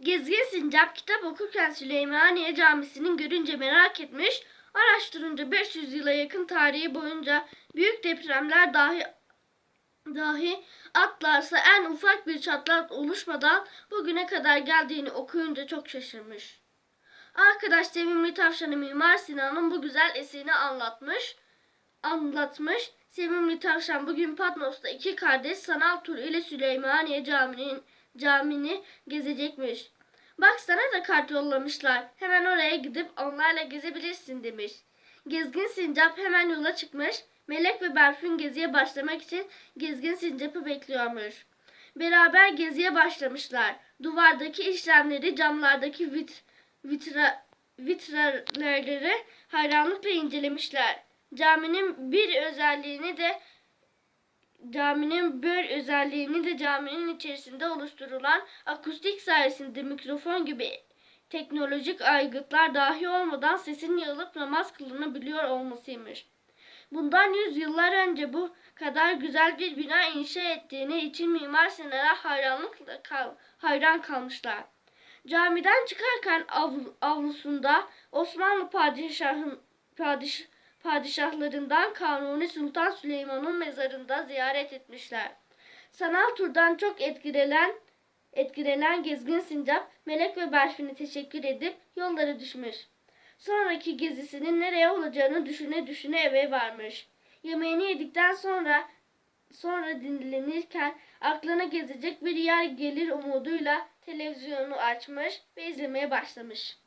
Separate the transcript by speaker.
Speaker 1: Gezgin Sincap kitap okurken Süleymaniye Camisi'nin görünce merak etmiş, araştırınca 500 yıla yakın tarihi boyunca büyük depremler dahi dahi atlarsa en ufak bir çatlak oluşmadan bugüne kadar geldiğini okuyunca çok şaşırmış. Arkadaş Sevimli Tavşan'ı Mimar Sinan'ın bu güzel eserini anlatmış. Anlatmış. Sevimli Tavşan bugün Patmos'ta iki kardeş sanal tur ile Süleymaniye Camii'nin camini gezecekmiş. Bak sana da kart yollamışlar. Hemen oraya gidip onlarla gezebilirsin demiş. Gezgin Sincap hemen yola çıkmış. Melek ve Berfin geziye başlamak için Gezgin Sincap'ı bekliyormuş. Beraber geziye başlamışlar. Duvardaki işlemleri, camlardaki vit, vitra, vitralleri hayranlıkla incelemişler. Caminin bir özelliğini de caminin bir özelliğini de caminin içerisinde oluşturulan akustik sayesinde mikrofon gibi teknolojik aygıtlar dahi olmadan sesin yayılıp namaz kılınabiliyor olmasıymış. Bundan yüz yıllar önce bu kadar güzel bir bina inşa ettiğini için Mimar Sinan'a hayranlıkla kal- hayran kalmışlar. Camiden çıkarken avlu- avlusunda Osmanlı padişahın padiş, padişahlarından Kanuni Sultan Süleyman'ın mezarında ziyaret etmişler. Sanal turdan çok etkilenen etkilenen gezgin sincap Melek ve Berfin'e teşekkür edip yollara düşmüş. Sonraki gezisinin nereye olacağını düşüne düşüne eve varmış. Yemeğini yedikten sonra sonra dinlenirken aklına gezecek bir yer gelir umuduyla televizyonu açmış ve izlemeye başlamış.